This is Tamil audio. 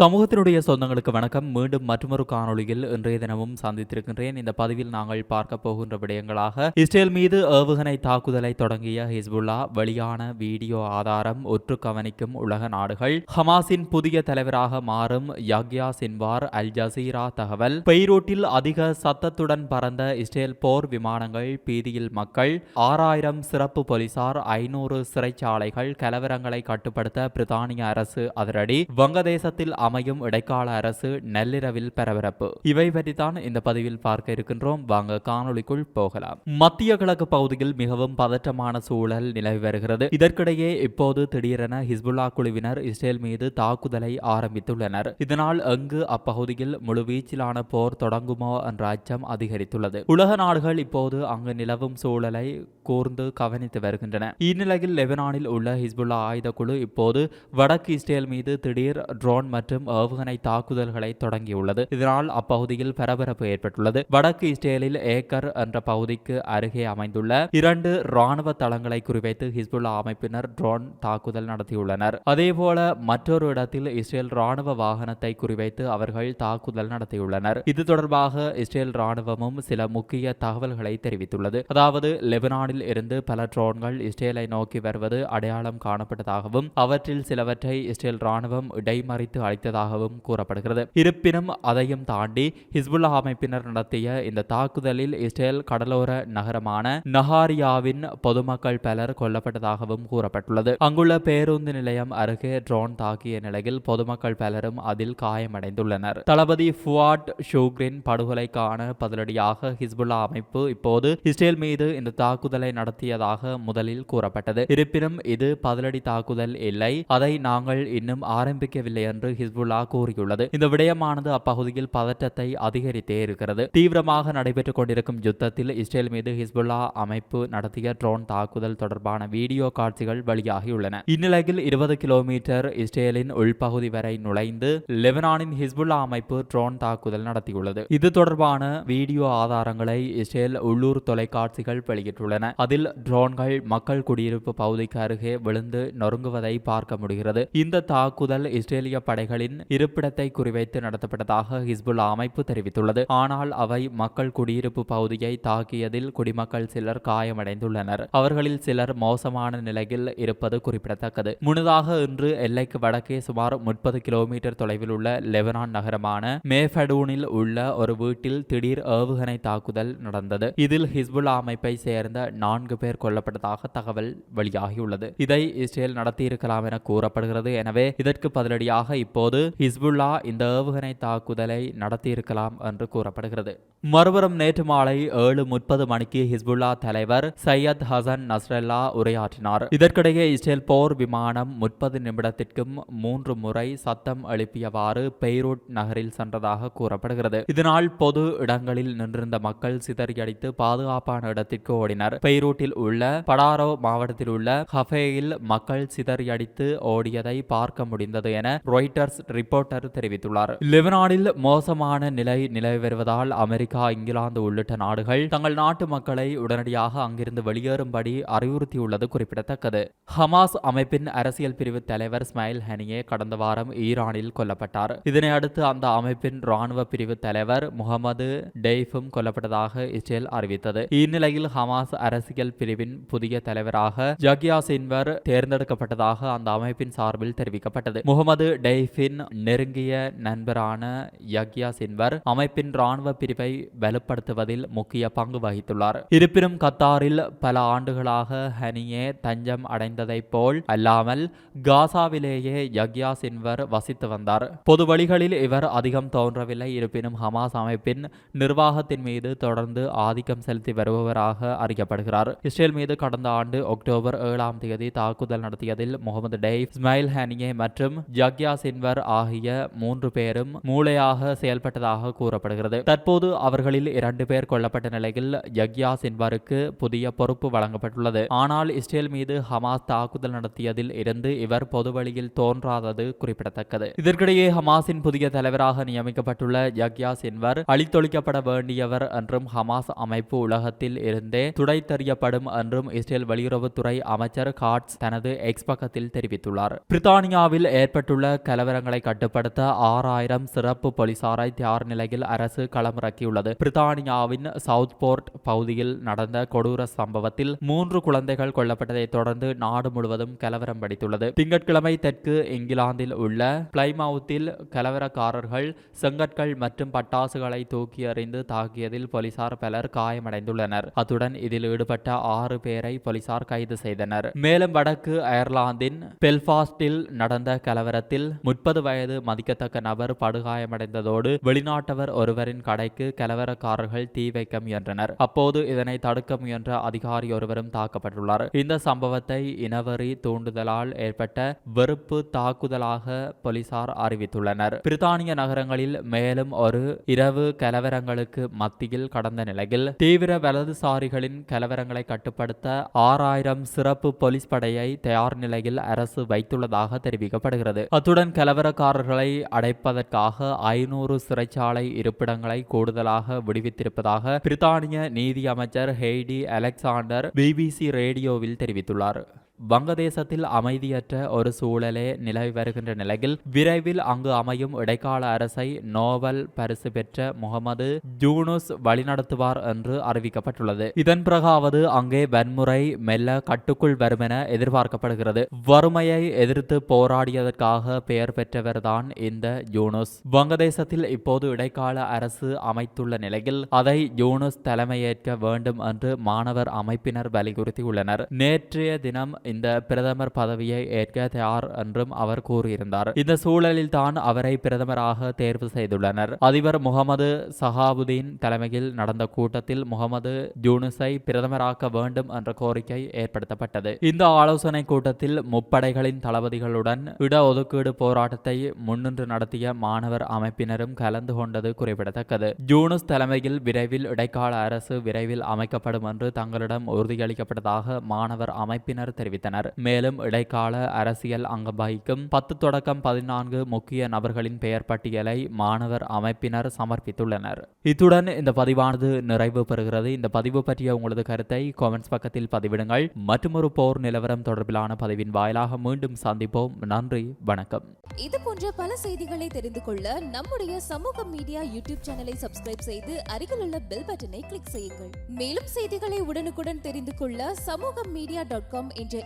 சமூகத்தினுடைய சொந்தங்களுக்கு வணக்கம். மீண்டும் மற்றொரு காணொலியில் இன்றைய தினமும் சந்தித்திருக்கின்றேன். இந்த பதிவில் நாங்கள் பார்க்க போகின்ற விடயங்களாக இஸ்ரேல் மீது ஏவுகணை தாக்குதலை தொடங்கிய ஹிஸ்புல்லா வெளியான வீடியோ ஆதாரம் ஒற்று கவனிக்கும் உலக நாடுகள் ஹமாஸின் புதிய தலைவராக மாறும் யக்யா சின்வார் அல் ஜசீரா தகவல் பெய்ரூட்டில் அதிக சத்தத்துடன் பறந்த இஸ்ரேல் போர் விமானங்கள் பீதியில் மக்கள் ஆறாயிரம் சிறப்பு போலீசார் ஐநூறு சிறைச்சாலைகள் கலவரங்களை கட்டுப்படுத்த பிரித்தானிய அரசு அதிரடி வங்கதேசத்தில் அமையும் இடைக்கால அரசு நள்ளிரவில் பரபரப்பு. இவை பற்றித்தான் இந்த பதிவில் பார்க்க இருக்கின்றோம். வாங்க காணொளிக்குள் போகலாம். மத்திய கிழக்கு பகுதியில் மிகவும் பதற்றமான சூழல் நிலவி வருகிறது. இதற்கிடையே இப்போது திடீரென ஹிஸ்புல்லா குழுவினர் இஸ்ரேல் மீது தாக்குதலை ஆரம்பித்துள்ளனர். இதனால் அங்கு அப்பகுதியில் முழுவீச்சிலான போர் தொடங்குமோ என்ற அச்சம் அதிகரித்துள்ளது. உலக நாடுகள் இப்போது அங்கு நிலவும் சூழலை கூர்ந்து கவனித்து வருகின்றன. இந்நிலையில் லெபனானில் உள்ள ஹிஸ்புல்லா ஆயுத குழு இப்போது வடக்கு இஸ்ரேல் மீது திடீர் ட்ரோன் மற்றும் ஏவுகணை தாக்குதல்களை தொடங்கியுள்ளது. இதனால் அப்பகுதியில் பரபரப்பு ஏற்பட்டுள்ளது. வடக்கு இஸ்ரேலில் ஏக்கர் என்ற பகுதிக்கு அருகே அமைந்துள்ள இரண்டு ராணுவ தளங்களை குறிவைத்து ஹிஸ்புல்லா அமைப்பினர் ட்ரோன் தாக்குதல் நடத்தியுள்ளனர். அதேபோல மற்றொரு இடத்தில் இஸ்ரேல் ராணுவ வாகனத்தை குறிவைத்து அவர்கள் தாக்குதல் நடத்தியுள்ளனர். இது தொடர்பாக இஸ்ரேல் ராணுவமும் சில முக்கிய தகவல்களை தெரிவித்துள்ளது. அதாவது லெபனானில் இருந்து பல ட்ரோன்கள் இஸ்ரேலை நோக்கி வருவது அடையாளம் காணப்பட்டதாகவும் அவற்றில் சிலவற்றை இஸ்ரேல் ராணுவம் இடைமறித்து அளித்ததாகவும் கூறப்படுகிறது. இருப்பினும் அதையும் தாண்டி ஹிஸ்புல்லா அமைப்பினர் நடத்திய இந்த தாக்குதலில் இஸ்ரேல் கடலோர நகரமான நஹாரியாவின் பொதுமக்கள் பலர் கொல்லப்பட்டதாகவும் கூறப்பட்டுள்ளது. அங்குள்ள பேருந்து நிலையம் அருகே ட்ரோன் தாக்கிய நிலையில் பொதுமக்கள் பலரும் அதில் காயமடைந்துள்ளனர். தளபதி ஃபுவாட் ஷூக்ரின் படுகொலைக்கான பதிலடியாக ஹிஸ்புல்லா அமைப்பு இப்போது இஸ்ரேல் மீது இந்த தாக்குதல் நடத்தியதாக முதலில் கூறப்பட்டது. இருப்பினும் இது பதிலடி தாக்குதல் இல்லை. அதை நாங்கள் இன்னும் ஆரம்பிக்கவில்லை என்று ஹிஸ்புல்லா கூறியுள்ளது. இந்த விடயமானது அப்பகுதியில் பதற்றத்தை அதிகரித்தே இருக்கிறது. தீவிரமாக நடைபெற்றுக் கொண்டிருக்கும் யுத்தத்தில் இஸ்ரேல் மீது ஹிஸ்புல்லா அமைப்பு நடத்திய ட்ரோன் தாக்குதல் தொடர்பான வீடியோ காட்சிகள் வெளியாகியுள்ளன இந்நிலையில் இருபது கிலோமீட்டர் இஸ்ரேலின் உள்பகுதி வரை நுழைந்து லெபனானின் ஹிஸ்புல்லா அமைப்பு ட்ரோன் தாக்குதல் நடத்தியுள்ளது. இது தொடர்பான வீடியோ ஆதாரங்களை இஸ்ரேல் உள்ளூர் தொலைக்காட்சிகள் வெளியிட்டுள்ளன. அதில் ட்ரோன்கள் மக்கள் குடியிருப்பு பகுதிக்கு அருகே விழுந்து நொறுங்குவதை பார்க்க முடிகிறது. இந்த தாக்குதல் இஸ்ரேலிய படைகளின் இருப்பிடத்தை குறிவைத்து நடத்தப்பட்டதாக ஹிஸ்புல்லா அமைப்பு தெரிவித்துள்ளது. ஆனால் அவை மக்கள் குடியிருப்பு பகுதியை தாக்கியதில் குடிமக்கள் சிலர் காயமடைந்துள்ளனர். அவர்களில் சிலர் மோசமான நிலையில் இருப்பது குறிப்பிடத்தக்கது. முன்னதாக இன்று எல்லைக்கு வடக்கே சுமார் முப்பது கிலோமீட்டர் தொலைவில் உள்ள லெபனான் நகரமான மேஃபடூனில் உள்ள ஒரு வீட்டில் திடீர் ஏவுகணை தாக்குதல் நடந்தது. இதில் ஹிஸ்புல்லா அமைப்பை சேர்ந்த நான்கு பேர் கொல்லப்பட்டதாக தகவல் வெளியாகியுள்ளது. இதை இஸ்ரேல் நடத்தியிருக்கலாம் என கூறப்படுகிறது. எனவே இதற்கு பதிலடியாக இப்போது ஹிஸ்புல்லா இந்த ஏவுகணை தாக்குதலை நடத்தியிருக்கலாம் என்று கூறப்படுகிறது. மறுபுறம் நேற்று மாலை ஏழு முப்பது மணிக்கு ஹிஸ்புல்லா தலைவர் சையத் ஹசன் நஸ்ரல்லா உரையாற்றினார். இதற்கிடையே இஸ்ரேல் போர் விமானம் முப்பது நிமிடத்திற்கும் மூன்று முறை சத்தம் எழுப்பியவாறு பெய்ரூட் நகரில் சென்றதாக கூறப்படுகிறது. இதனால் பொது இடங்களில் நின்றிருந்த மக்கள் சிதறியடித்து பாதுகாப்பான இடத்திற்கு ஓடினர். பெய்ரூட்டில் உள்ள படாரோ மாவட்டத்தில் உள்ள ஹஃபேயில் மக்கள் சிதறியடித்து ஓடியதை பார்க்க முடிந்தது என ரொய்டர்ஸ் ரிப்போர்ட்டர் தெரிவித்துள்ளார். லெபனானில் மோசமான நிலை நிலவி வருவதால் அமெரிக்கா இங்கிலாந்து உள்ளிட்ட நாடுகள் தங்கள் நாட்டு மக்களை உடனடியாக அங்கிருந்து வெளியேறும்படி அறிவுறுத்தியுள்ளது குறிப்பிடத்தக்கது. ஹமாஸ் அமைப்பின் அரசியல் பிரிவு தலைவர் ஸ்மைல் ஹனியே கடந்த வாரம் ஈரானில் கொல்லப்பட்டார். இதனை அடுத்து அந்த அமைப்பின் ராணுவ பிரிவு தலைவர் முகமது டெய்ஃபும் கொல்லப்பட்டதாக இஸ்ரேல் அறிவித்தது. இந்நிலையில் ஹமாஸ் அரசு அரசியல் பிரிவின் புதிய தலைவராக ஜக்யா சின்வர் தேர்ந்தெடுக்கப்பட்டதாக அந்த அமைப்பின் சார்பில் தெரிவிக்கப்பட்டது. முகமது டெய்ஃபின் நெருங்கிய நண்பரான யக்யா சின்வர் அமைப்பின் ராணுவ பிரிவை வலுப்படுத்துவதில் முக்கிய பங்கு வகித்துள்ளார். இருப்பினும் கத்தாரில் பல ஆண்டுகளாக ஹனியே தஞ்சம் அடைந்ததைப் போல் அல்லாமல் காசாவிலேயே யக்யா சின்வர் வசித்து வந்தார். பொது வழிகளில் இவர் அதிகம் தோன்றவில்லை. இருப்பினும் ஹமாஸ் அமைப்பின் நிர்வாகத்தின் மீது தொடர்ந்து ஆதிக்கம் செலுத்தி வருபவராக அறியப்படுகிறார். இஸ்ரேல் மீது கடந்த ஆண்டு அக்டோபர் ஏழாம் தேதி தாக்குதல் நடத்தியதில் முகமது டெய்ப் இஸ்மாயில் ஹனியே மற்றும் ஜக்யா சின்வர் ஆகிய மூன்று பேரும் மூளையாக செயல்பட்டதாக கூறப்படுகிறது. தற்போது அவர்களில் இரண்டு பேர் கொல்லப்பட்ட நிலையில் யக்யா சின்வருக்கு புதிய பொறுப்பு வழங்கப்பட்டுள்ளது. ஆனால் இஸ்ரேல் மீது ஹமாஸ் தாக்குதல் நடத்தியதில் இருந்து இவர் பொதுவழியில் தோன்றாதது குறிப்பிடத்தக்கது. இதற்கிடையே ஹமாஸின் புதிய தலைவராக நியமிக்கப்பட்டுள்ள யக்யா சின்வர் அழித்தொழிக்கப்பட வேண்டியவர் என்றும் ஹமாஸ் அமைப்பு உலகத்தில் இருந்தே துடைத்தறி கண்டறியப்படும் என்றும் இஸ்ரேல் வெளியுறவுத்துறை அமைச்சர் காட்ஸ் தனது எக்ஸ் பக்கத்தில் தெரிவித்துள்ளார். பிரித்தானியாவில் ஏற்பட்டுள்ள கலவரங்களை கட்டுப்படுத்த ஆறாயிரம் சிறப்பு போலீசாரை தயார் நிலையில் அரசு களமிறக்கியுள்ளது. பிரித்தானியாவின் சவுத் போர்ட் பகுதியில் நடந்த கொடூர சம்பவத்தில் மூன்று குழந்தைகள் கொல்லப்பட்டதைத் தொடர்ந்து நாடு முழுவதும் கலவரம் படித்துள்ளது திங்கட்கிழமை தெற்கு இங்கிலாந்தில் உள்ள பிளைமவுத்தில் கலவரக்காரர்கள் செங்கற்கள் மற்றும் பட்டாசுகளை தூக்கி எறிந்து தாக்கியதில் போலீசார் பலர் காயமடைந்துள்ளனர். அத்துடன் இதில் ஈடுபட்ட ஆறு பேரை போலீசார் கைது செய்தனர். மேலும் வடக்கு அயர்லாந்தின் பெல்பாஸ்டில் நடந்த கலவரத்தில் முப்பது வயது மதிக்கத்தக்க நபர் படுகாயமடைந்ததோடு வெளிநாட்டவர் ஒருவரின் கடைக்கு கலவரக்காரர்கள் தீ வைக்க முயன்றனர். அப்போது இதனை தடுக்க முயன்ற அதிகாரி ஒருவரும் தாக்கப்பட்டுள்ளார். இந்த சம்பவத்தை இனவெறி தூண்டுதலால் ஏற்பட்ட வெறுப்பு தாக்குதலாக போலீசார் அறிவித்துள்ளனர். பிரித்தானிய நகரங்களில் மேலும் ஒரு இரவு கலவரங்களுக்கு மத்தியில் கடந்த நிலையில் தீவிர வலதுசாரிகளின் கலவர கலவரங்களை கட்டுப்படுத்த ஆறாயிரம் சிறப்பு போலீஸ் படையை தயார் நிலையில் அரசு வைத்துள்ளதாக தெரிவிக்கப்படுகிறது. அத்துடன் கலவரக்காரர்களை அடைப்பதற்காக ஐநூறு சிறைச்சாலை இருப்பிடங்களை கூடுதலாக விடுவித்திருப்பதாக பிரித்தானிய நீதி அமைச்சர் ஹெய்டி அலெக்சாண்டர் பிபிசி ரேடியோவில் தெரிவித்துள்ளார். வங்கதேசத்தில் அமைதியற்ற ஒரு சூழலே நிலவி வருகின்ற நிலையில் விரைவில் அங்கு அமையும் இடைக்கால அரசை நோபல் பரிசு பெற்ற முகமது ஜூனுஸ் வழிநடத்துவார் என்று அறிவிக்கப்பட்டுள்ளது. இதன் பிறகாவது அங்கே வன்முறை மெல்ல கட்டுக்குள் வரும் என எதிர்பார்க்கப்படுகிறது. வறுமையை எதிர்த்து போராடியதற்காக பெயர் பெற்றவர்தான் இந்த ஜூனுஸ். வங்கதேசத்தில் இப்போது இடைக்கால அரசு அமைத்துள்ள நிலையில் அதை ஜூனுஸ் தலைமையேற்க வேண்டும் என்று மாணவர் அமைப்பினர் வலியுறுத்தியுள்ளனர். நேற்றைய தினம் இந்த பிரதமர் பதவியை ஏற்க தயார் என்றும் அவர் கூறியிருந்தார். இந்த சூழலில் தான் அவரை பிரதமராக தேர்வு செய்துள்ளனர். அதிபர் முகமது சஹாபுதீன் தலைமையில் நடந்த கூட்டத்தில் முகமது ஜூனுஸை பிரதமராக்க வேண்டும் என்ற கோரிக்கை ஏற்படுத்தப்பட்டது. இந்த ஆலோசனை கூட்டத்தில் முப்படைகளின் தளபதிகளுடன் இடஒதுக்கீடு போராட்டத்தை முன்னின்று நடத்திய மாணவர் அமைப்பினரும் கலந்து கொண்டது குறிப்பிடத்தக்கது. ஜூனுஸ் தலைமையில் விரைவில் இடைக்கால அரசு விரைவில் அமைக்கப்படும் என்று தங்களிடம் உறுதியளிக்கப்பட்டதாக மாணவர் அமைப்பினர் தெரிவித்தார் தெரிவித்தனர். மேலும் இடைக்கால அரசியல் அங்கம் வகிக்கும் பத்து தொடக்கம் பதினான்கு முக்கிய நபர்களின் பெயர் பட்டியலை மாணவர் அமைப்பினர் சமர்ப்பித்துள்ளனர். இத்துடன் இந்த பதிவானது நிறைவு பெறுகிறது. இந்த பதிவு பற்றிய உங்களது கருத்தை காமெண்ட்ஸ் பக்கத்தில் பதிவிடுங்கள். மற்றொரு போர் நிலவரம் தொடர்பிலான பதிவின் வாயிலாக மீண்டும் சந்திப்போம். நன்றி வணக்கம். இது போன்ற பல செய்திகளை தெரிந்து கொள்ள நம்முடைய சமூக மீடியா யூடியூப் சேனலை சப்ஸ்கிரைப் செய்து அருகில் உள்ள பெல் பட்டனை கிளிக் செய்யுங்கள். மேலும் செய்திகளை உடனுக்குடன் தெரிந்து கொள்ள சமூக மீடியா டாட் காம் என்ற